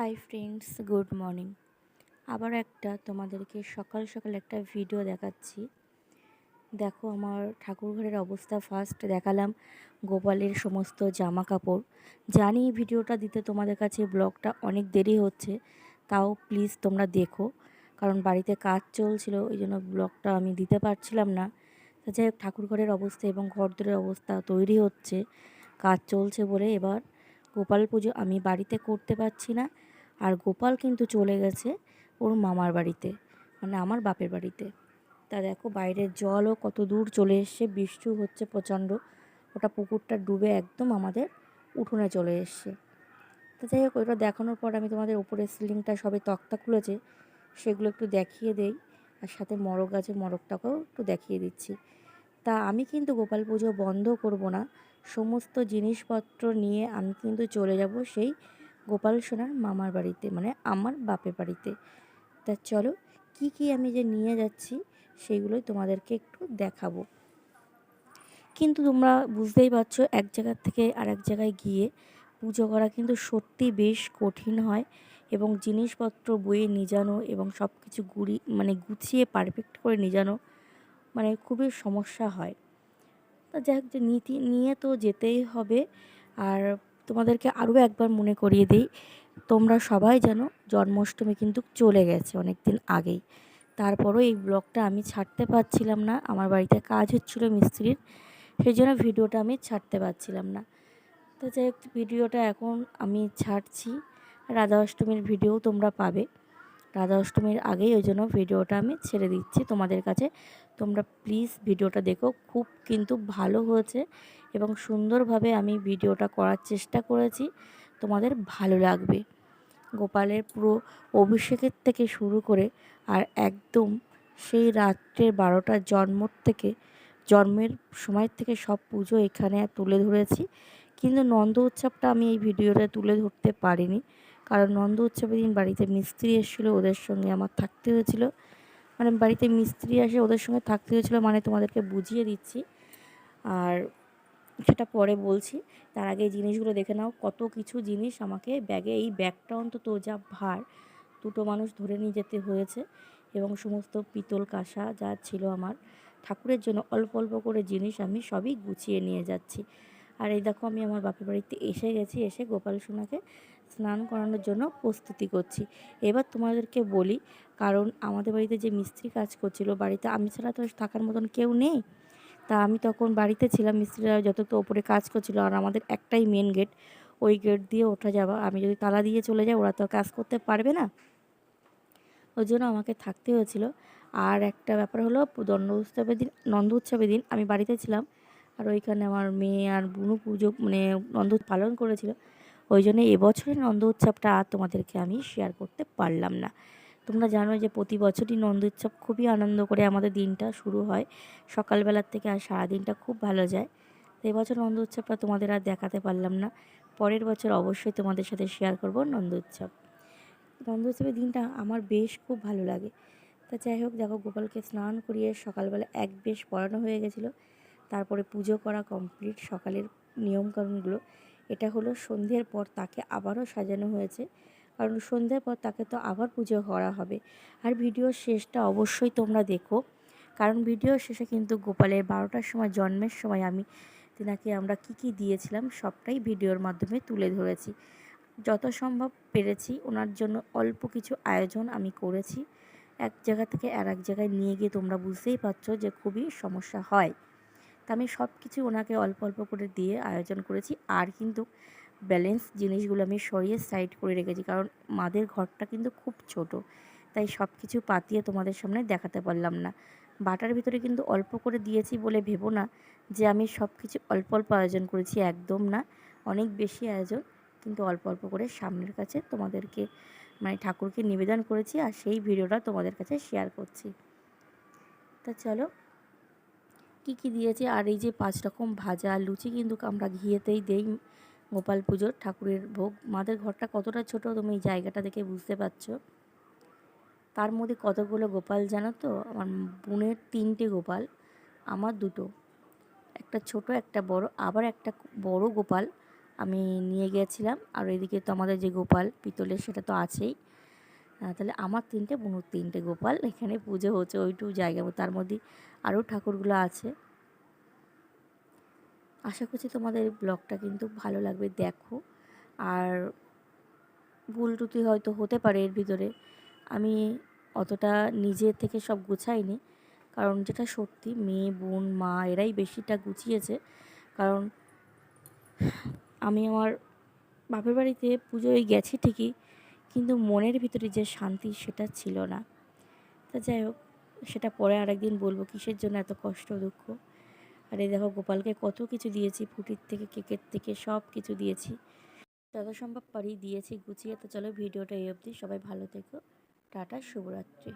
Hi friends good morning আবার একটা তোমাদেরকে সকাল সকাল একটা ভিডিও দেখাচ্ছি। দেখো আমার ঠাকুর ঘরের অবস্থা ফার্স্ট দেখালাম গোপালের সমস্ত জামা কাপড় জানি ভিডিওটা দিতে তোমাদের কাছে ব্লগটা অনেক দেরি হচ্ছে, তাও প্লিজ তোমরা দেখো। কারণ বাড়িতে কাজ চলছিল, ওই জন্য ব্লগটা আমি দিতে পারছিলাম না। যাই হোক ঠাকুর ঘরের অবস্থা এবং ঘরদোরের অবস্থা তৈরি হচ্ছে, কাজ চলছে বলে এবার গোপাল পুজো আমি বাড়িতে করতে পারছি না। আর গোপাল কিন্তু চলে গেছে ওর মামার বাড়িতে মানে আমার বাপের বাড়িতে। তা দেখো বাইরের জলও কত দূর চলে এসছে, বৃষ্টি হচ্ছে প্রচণ্ড। ওটা পুকুরটা ডুবে একদম আমাদের উঠোনে চলে এসছে। তো যাই হোক ওইটা দেখানোর পর আমি তোমাদের উপরের সিলিংটা সবে তক্তা খুলেছে, সেগুলো একটু দেখিয়ে দেই। আর সাথে মরক আছে মরকটাকেও একটু দেখিয়ে দিচ্ছি। তা আমি কিন্তু গোপাল পুজো বন্ধ করব না, সমস্ত জিনিসপত্র নিয়ে আমি কিন্তু চলে যাব সেই গোপাল সোনার মামার বাড়িতে মানে আমার বাপের বাড়িতে। তা চলো, কি কি আমি যে নিয়ে যাচ্ছি সেইগুলোই তোমাদেরকে একটু দেখাবো। কিন্তু তোমরা বুঝতেই পারছ, এক জায়গার থেকে আর এক জায়গায় গিয়ে পুজো করা কিন্তু সত্যি বেশ কঠিন হয় এবং জিনিসপত্র বয়ে নিজানো এবং সব কিছু গুড়ি মানে গুছিয়ে পারফেক্ট করে নিজানো মানে খুবই সমস্যা হয়। তা যাক যে নীতি, নিয়ে তো যেতেই হবে। আর তোমাদেরকে আরও একবার মনে করিয়ে দিই, তোমরা সবাই জানো জন্মাষ্টমী কিন্তু চলে গেছে অনেক দিন আগেই। তারপরও এই ব্লগটা আমি ছাড়তে পারছিলাম না, আমার বাড়িতে কাজ হচ্ছিল মিস্ত্রির সেই জন্য ভিডিওটা আমি ছাড়তে পারছিলাম না। তো যাই হোক, ভিডিওটা এখন আমি ছাড়ছি, রাধা অষ্টমীর ভিডিও তোমরা পাবে। রাধা অষ্টমীর আগেই ওই জন্য ভিডিওটা আমি ছেড়ে দিচ্ছি। তোমাদের কাছে তোমরা প্লিজ ভিডিওটা দেখো, খুব কিন্তু ভালো হয়েছে। এবং সুন্দরভাবে আমি ভিডিওটা করার চেষ্টা করেছি। তোমাদের ভালো লাগবে। গোপালের পুরো অভিষেকের থেকে শুরু করে আর একদম সেই রাত্রের বারোটা জন্মর থেকে, জন্মের সময় থেকে সব পুজো এখানে তুলে ধরেছি। কিন্তু নন্দ উৎসবটা আমি এই ভিডিওটা তুলে ধরতে পারিনি। কারণ নন্দ উৎসবের দিন বাড়িতে মিস্ত্রি এসেছিল, ওদের সঙ্গে আমার থাকতে হয়েছিল। মানে বাড়িতে মিস্ত্রি আসে ওদের সঙ্গে থাকতে হয়েছিলো মানে তোমাদেরকে বুঝিয়ে দিচ্ছি। আর সেটা পরে বলছি। তার আগে এই জিনিসগুলো দেখে নাও। কত কিছু জিনিস আমাকে ব্যাগে, এই ব্যাগটা অন্তত যা ভার, দুটো মানুষ ধরে নিয়ে যেতে হয়েছে এবং সমস্ত পিতল কাঁসা যা ছিল আমার, ঠাকুরের জন্য অল্প অল্প করে জিনিস আমি সবই গুছিয়ে নিয়ে যাচ্ছি। আর এই দেখো, আমি আমার বাপের বাড়িতে এসে গেছি, এসে গোপাল সোনাকে স্নান করানোর জন্য প্রস্তুতি করছি। এবার তোমাদেরকে বলি, কারণ আমাদের বাড়িতে যে মিস্ত্রি কাজ করছিল বাড়িতে, আমি ছাড়া তো থাকার মতন কেউ নেই। তা আমি তখন বাড়িতে ছিলাম, মিস্ত্রিরা যত তো ওপরে কাজ করছিল আর আমাদের একটাই মেন গেট ওই গেট দিয়ে ওঠা যাওয়া। আমি যদি তালা দিয়ে চলে যাই, ওরা তো কাজ করতে পারবে না। ওই জন্য আমাকে থাকতে হয়েছিল। আর একটা ব্যাপার হলো, দণ্ড উৎসবের দিন, নন্দ উৎসবের দিন আমি বাড়িতে ছিলাম। আর ওইখানে আমার মেয়ে আর বুনু পুজো মানে নন্দ পালন করেছিল। ওই জন্য এবছরের নন্দ উৎসবটা আর তোমাদেরকে আমি শেয়ার করতে পারলাম না। তোমরা জানো যে প্রতি বছরই নন্দ উৎসব খুবই আনন্দ করে আমাদের দিনটা শুরু হয়। সকালবেলার থেকে আর সারাদিনটা খুব ভালো যায়। তো এবছর নন্দ উৎসবটা তোমাদের আর দেখাতে পারলাম না। পরের বছর অবশ্যই তোমাদের সাথে শেয়ার করব নন্দ উৎসব। নন্দ উৎসবের দিনটা আমার বেশ খুব ভালো লাগে। তা যাই হোক, দেখো গোপালকে স্নান করিয়ে সকালবেলা এক বেশ পড়ানো হয়ে গেছিল। তারপরে পুজো করা কমপ্লিট সকালের নিয়মকানুনগুলো। এটা হলো সন্ধ্যের পর তাকে আবারও সাজানো হয়েছে। কারণ সন্ধ্যার পর তাকে তো আবার পুজো করা হবে। আর ভিডিওর শেষটা অবশ্যই তোমরা দেখো। কারণ ভিডিও শেষে কিন্তু গোপালের বারোটার সময় জন্মের সময় আমি তেনাকে আমরা কি কি দিয়েছিলাম সবটাই ভিডিওর মাধ্যমে তুলে ধরেছি। যত সম্ভব পেরেছি, ওনার জন্য অল্প কিছু আয়োজন আমি করেছি। এক জায়গা থেকে আর এক জায়গায় নিয়ে গিয়ে তোমরা বুঝতেই পারছ যে খুবই সমস্যা হয়। তা আমি সব কিছু ওনাকে অল্প অল্প করে দিয়ে আয়োজন করেছি। আর কিন্তু ব্যালেন্স জিনিসগুলো আমি সরিয়ে সাইড করে রেখেছি। কারণ মাদের ঘরটা কিন্তু খুব ছোট, তাই সব কিছু পাতিয়ে তোমাদের সামনে দেখাতে পারলাম না। বাটার ভিতরে কিন্তু অল্প করে দিয়েছি বলে ভেবো না যে আমি সব কিছু অল্প অল্প আয়োজন করেছি, একদম না। অনেক বেশি আয়োজন, কিন্তু অল্প অল্প করে সামনের কাছে তোমাদেরকে মানে ঠাকুরকে নিবেদন করেছি আর সেই ভিডিওটা তোমাদের কাছে শেয়ার করছি। তা চলো, কী কী দিয়েছি? আর এই যে পাঁচ রকম ভাজা, লুচি কিন্তু আমরা ঘিয়েতেই দেই। গোপাল পুজোর ঠাকুরের ভোগ। মাদের ঘরটা কতটা ছোট তুমি এই জায়গাটা দেখে বুঝতে পারছ। তার মধ্যে কতগুলো গোপাল জানো তো? আমার বোনের তিনটে গোপাল, আমার দুটো। একটা ছোট, একটা বড়, আবার একটা বড় গোপাল আমি নিয়ে গিয়েছিলাম। আর এদিকে তো আমাদের যে গোপাল পিতলের সেটা তো আছেই। তাহলে আমার তিনটে, বোনুর তিনটে গোপাল। এখানে পুজো হচ্ছে ওইটুকু জায়গা। তার মধ্যে আরও ঠাকুরগুলো আছে। আশা করছি তোমাদের ব্লগটা কিন্তু ভালো লাগবে, দেখো। আর ভুল টুতি হয়তো হতে পারে এর ভিতরে। আমি অতটা নিজে থেকে সব গুছাইনি, কারণ যেটা সত্যি, মেয়ে, বোন, মা, এরাই বেশিটা গুছিয়েছে। কারণ আমি আমার বাপের বাড়িতে পুজোয় গেছি ঠিকই, কিন্তু মনের ভিতরে যে শান্তি সেটা ছিল না। তা যাই হোক, সেটা পরে আরেকদিন বলব, কিসের জন্য এত কষ্ট, দুঃখ? আর এই দেখো গোপালকে কত কিছু দিয়েছি ফুটির থেকে, কেকের থেকে, সব কিছু দিয়েছি। যত সম্ভব পারি দিয়েছি, গুছিয়ে। তো চলো ভিডিওটা এই অবধি। সবাই ভালো থেকো। টাটা, শুভরাত্রি।